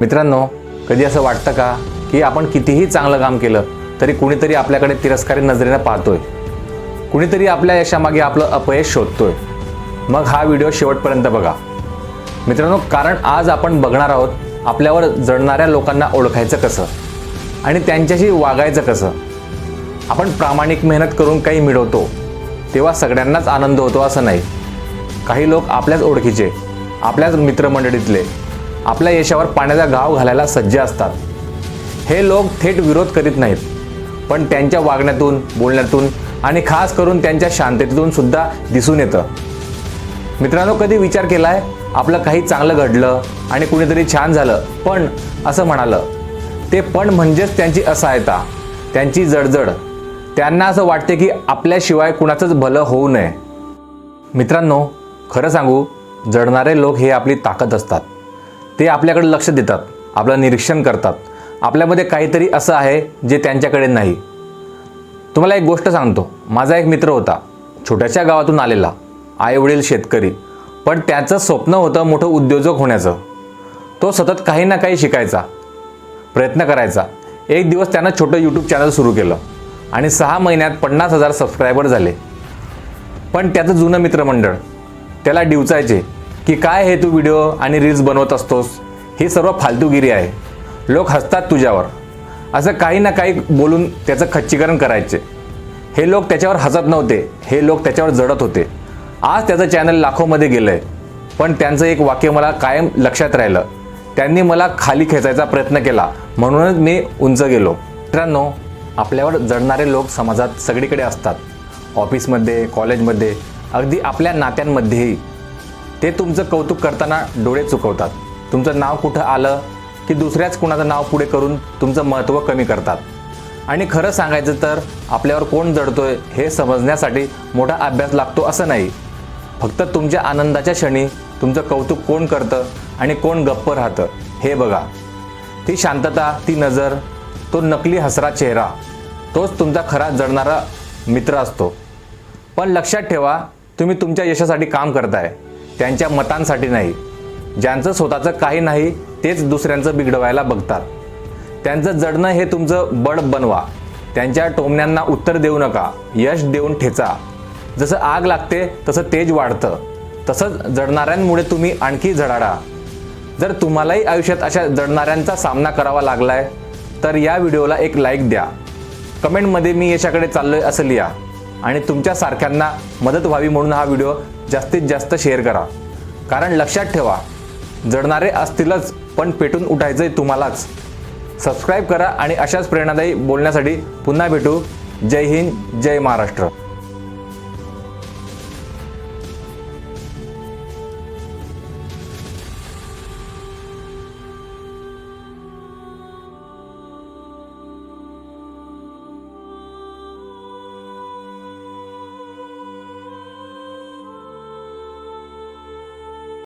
मित्रांनो कधी असं वाटतं का की आपण कितीही चांगलं काम केलं तरी कुणीतरी आपल्याकडे तिरस्कारी नजरेनं पाहतोय. कुणीतरी आपल्या यशामागे आपलं अपयश शोधतोय. मग हा व्हिडिओ शेवटपर्यंत बघा. मित्रांनो कारण आज आपण बघणार आहोत आपल्यावर जडणाऱ्या लोकांना ओळखायचं कसं आणि त्यांच्याशी वागायचं कसं. आपण प्रामाणिक मेहनत करून काही मिळवतो तेव्हा सगळ्यांनाच आनंद होतो असं नाही. काही लोक आपल्याच ओळखीचे आपल्याच मित्रमंडळीतले आपल्या यशावर पाण्याचा घाव घालायला सज्ज असतात. हे लोक थेट विरोध करीत नाहीत पण त्यांच्या वागण्यातून बोलण्यातून आणि खास करून त्यांच्या शांततेतून सुद्धा दिसून येतं. मित्रांनो कधी विचार केलाय? आपलं काही चांगलं घडलं आणि कुणीतरी छान झालं पण असं म्हणालं. ते पण म्हणजेच त्यांची असहायता त्यांची जडजड. त्यांना असं वाटते की आपल्याशिवाय कुणाचंच भलं होऊ नये. मित्रांनो खरं सांगू जडणारे लोक हे आपली ताकद असतात. ते आपल्याकडे लक्ष देतात आपलं निरीक्षण करतात. आपल्यामध्ये काहीतरी असं आहे जे त्यांच्याकडे नाही. तुम्हाला एक गोष्ट सांगतो. माझा एक मित्र होता. छोट्याशा गावातून आलेला. आईवडील शेतकरी. पण त्याचं स्वप्न होतं मोठं उद्योजक होण्याचं. तो सतत काही ना काही शिकायचा. प्रयत्न करायचा. एक दिवस त्यानं छोटं यूट्यूब चॅनल सुरू केलं. आणि सहा महिन्यात पन्नास हजार सबस्क्रायबर झाले. पण त्याचं जुनं मित्रमंडळ त्याला डिवचायचे. की काय हे तू व्हिडिओ आणि रील्स बनवत असतोस? ही सर्व फालतूगिरी आहे. लोक हसतात तुझ्यावर. असं काही ना काही बोलून त्याचं खच्चीकरण करायचे. हे लोक त्याच्यावर हसत नव्हते. हे लोक त्याच्यावर जडत होते. आज त्याचं चॅनल लाखोमध्ये गेलं आहे पण त्यांचं एक वाक्य मला कायम लक्षात राहिलं. त्यांनी मला खाली खेचायचा प्रयत्न केला. म्हणूनच मी उंच गेलो. मित्रांनो आपल्यावर जडणारे लोक समाजात सगळीकडे असतात. ऑफिसमध्ये कॉलेजमध्ये अगदी आपल्या नात्यांमध्येही. ते तुमचं कौतुक करताना डोळे चुकवतात. तुमचं नाव कुठं आलं की दुसऱ्याच कुणाचं नाव पुढे करून तुमचं महत्त्व कमी करतात. आणि खरं सांगायचं तर आपल्यावर कोण जडतोय हे समजण्यासाठी मोठा अभ्यास लागतो असं नाही. फक्त तुमच्या आनंदाच्या क्षणी तुमचं कौतुक कोण करतं आणि कोण गप्प राहतं हे बघा. ती शांतता ती नजर तो नकली हसरा चेहरा तोच तुमचा खरा जडणारा मित्र असतो. पण लक्षात ठेवा तुम्ही तुमच्या यशासाठी काम करताय. त्यांच्या मतांसाठी नाही. ज्यांचं स्वतःचं काही नाही तेच दुसऱ्यांचं बिघडवायला बघतात. त्यांचं जडणं हे तुमचं बळ बनवा. त्यांच्या टोमण्यांना उत्तर देऊ नका. यश देऊन ठेचा. जसं आग लागते तसं तेज वाढतं. तसंच जडणाऱ्यांमुळे तुम्ही आणखी झडाडा. जर तुम्हालाही आयुष्यात अशा जडणाऱ्यांचा सामना करावा लागलाय तर या व्हिडिओला एक लाईक द्या. कमेंटमध्ये मी यशाकडे चाललोय असं लिहा. आणि तुमच्या सारख्यांना मदत व्हावी म्हणून हा व्हिडिओ जास्तीत जास्त शेअर करा. कारण लक्षात ठेवा जडणारे असतीलच पण पेटून उठायचंय तुम्हालाच. सबस्क्राईब करा आणि अशाच प्रेरणादायी बोलण्यासाठी पुन्हा भेटू. जय हिंद जय महाराष्ट्र.